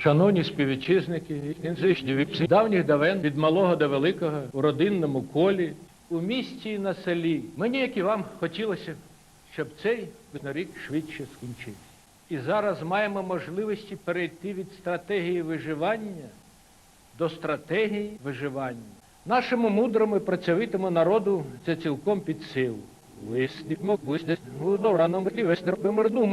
Шановні співвітчизники, інжичні віпси, давніх давен від малого до великого у родинному колі, у місті і на селі. Мені, як і вам, хотілося, щоб цей рік швидше скінчився. І зараз маємо можливості перейти від стратегії виживання до стратегії виживання. Нашому мудрому і працьовитому народу це цілком під силу.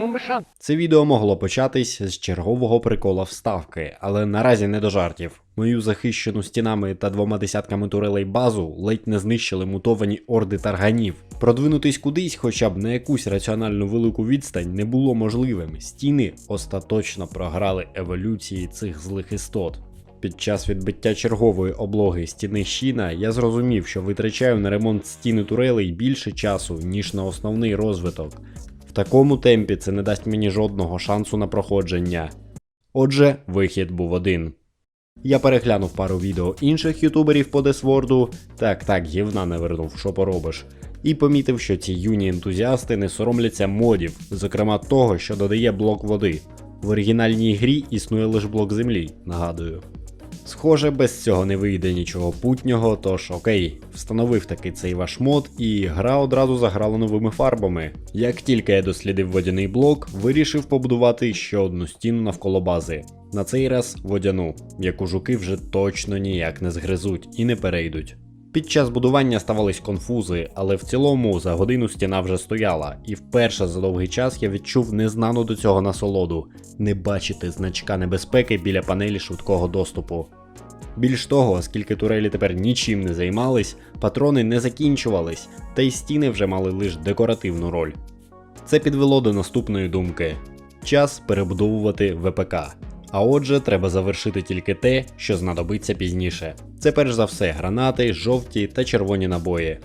Мишан. Це відео могло початись з чергового прикола вставки, але наразі не до жартів. Мою захищену стінами та двома десятками турелей базу ледь не знищили мутовані орди тарганів. Продвинутись кудись, хоча б на якусь раціональну велику відстань, не було можливим. Стіни остаточно програли еволюції цих злих істот. Під час відбиття чергової облоги стіни щіна я зрозумів, що витрачаю на ремонт стіни турелей більше часу, ніж на основний розвиток. В такому темпі це не дасть мені жодного шансу на проходження. Отже, вихід був один. Я переглянув пару відео інших ютуберів по Десворду, так так, гівна не вернув, що поробиш, і помітив, що ці юні ентузіасти не соромляться модів, зокрема того, що додає блок води. В оригінальній грі існує лише блок землі, нагадую. Схоже, без цього не вийде нічого путнього, тож окей, встановив таки цей ваш мод, і гра одразу заграла новими фарбами. Як тільки я дослідив водяний блок, вирішив побудувати ще одну стіну навколо бази. На цей раз водяну, яку жуки вже точно ніяк не згризуть і не перейдуть. Під час будування ставались конфузи, але в цілому за годину стіна вже стояла, і вперше за довгий час я відчув незнану до цього насолоду не бачити значка небезпеки біля панелі швидкого доступу. Більш того, оскільки турелі тепер нічим не займались, патрони не закінчувались, та й стіни вже мали лише декоративну роль. Це підвело до наступної думки: час перебудовувати ВПК. А отже, треба завершити тільки те, що знадобиться пізніше. Це перш за все гранати, жовті та червоні набої.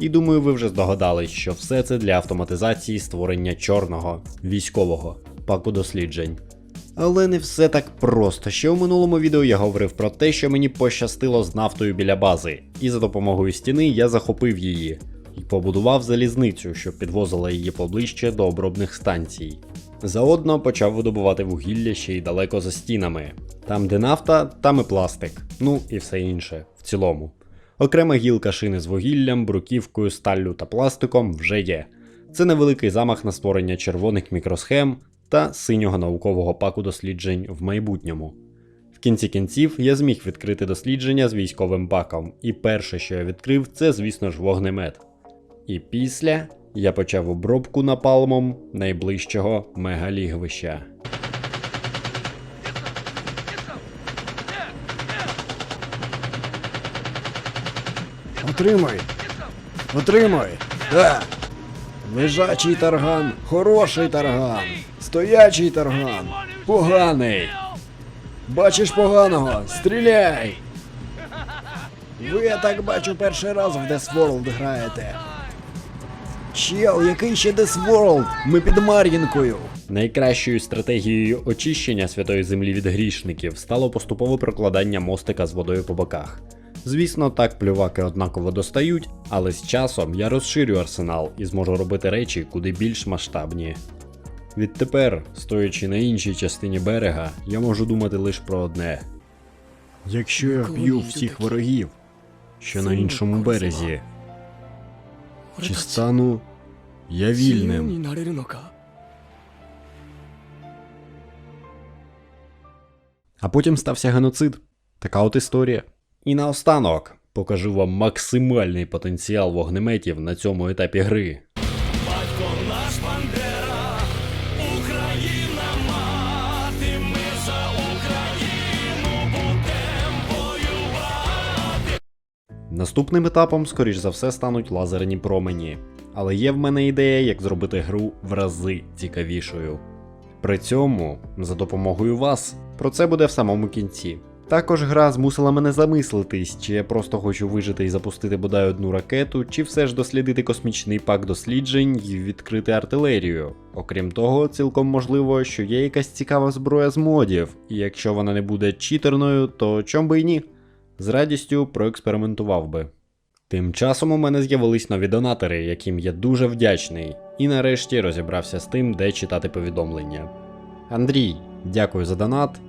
І думаю, ви вже здогадались, що все це для автоматизації створення чорного, військового паку досліджень. Але не все так просто. Ще у минулому відео я говорив про те, що мені пощастило з нафтою біля бази, і за допомогою стіни я захопив її і побудував залізницю, що підвозила її поближче до обробних станцій. Заодно почав видобувати вугілля ще й далеко за стінами. Там, де нафта, там і пластик, ну і все інше в цілому. Окрема гілка шини з вугіллям, бруківкою, сталлю та пластиком вже є. Це невеликий замах на створення червоних мікросхем та синього наукового паку досліджень в майбутньому. В кінці кінців я зміг відкрити дослідження з військовим паком, і перше, що я відкрив, це, звісно ж, вогнемет. І після я почав обробку напалмом найближчого мегалігвища. Отримай. Отримай. Да. Лежачий тарган, хороший тарган. Стоячий тарган. Поганий. Бачиш поганого? Стріляй. Ви, я так бачу, перший раз в World граєте. Чел, який ще World? Ми під Мар'їнкою. Найкращою стратегією очищення святої землі від грішників стало поступове прокладання мостика з водою по боках. Звісно, так плюваки однаково достають, але з часом я розширю арсенал і зможу робити речі куди більш масштабні. Відтепер, стоячи на іншій частині берега, я можу думати лише про одне: якщо я вб'ю всіх ворогів, що на іншому березі, чи стану я вільним. А потім стався геноцид. Така от історія. І наостанок покажу вам максимальний потенціал вогнеметів на цьому етапі гри. Наступним етапом, скоріш за все, стануть лазерні промені. Але є в мене ідея, як зробити гру в рази цікавішою. При цьому за допомогою вас. Про це буде в самому кінці. Також гра змусила мене замислитись, чи я просто хочу вижити і запустити бодай одну ракету, чи все ж дослідити космічний пак досліджень і відкрити артилерію. Окрім того, цілком можливо, що є якась цікава зброя з модів, і якщо вона не буде читерною, то чом би і ні. З радістю проекспериментував би. Тим часом у мене з'явились нові донатори, яким я дуже вдячний, і нарешті розібрався з тим, де читати повідомлення. Андрій, дякую за донат.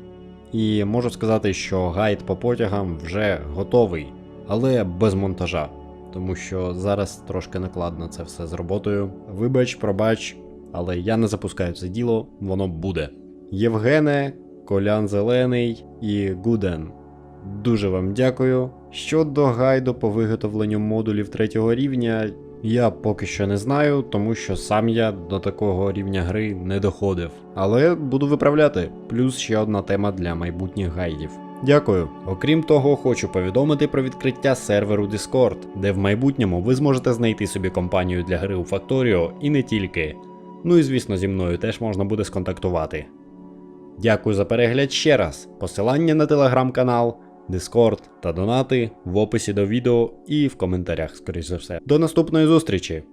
І можу сказати, що гайд по потягам вже готовий, але без монтажа. Тому що зараз трошки накладно це все з роботою. Вибач, пробач, але я не запускаю це діло, воно буде. Євгене, Колян Зелений і Гуден. Дуже вам дякую. Щодо гайду по виготовленню модулів третього рівня, я поки що не знаю, тому що сам я до такого рівня гри не доходив. Але буду виправляти. Плюс ще одна тема для майбутніх гайдів. Дякую. Окрім того, хочу повідомити про відкриття серверу Discord, де в майбутньому ви зможете знайти собі компанію для гри у Factorio і не тільки. Ну і звісно, зі мною теж можна буде сконтактувати. Дякую за перегляд ще раз. Посилання на телеграм-канал, Discord та донати в описі до відео і в коментарях, скоріш за все. До наступної зустрічі!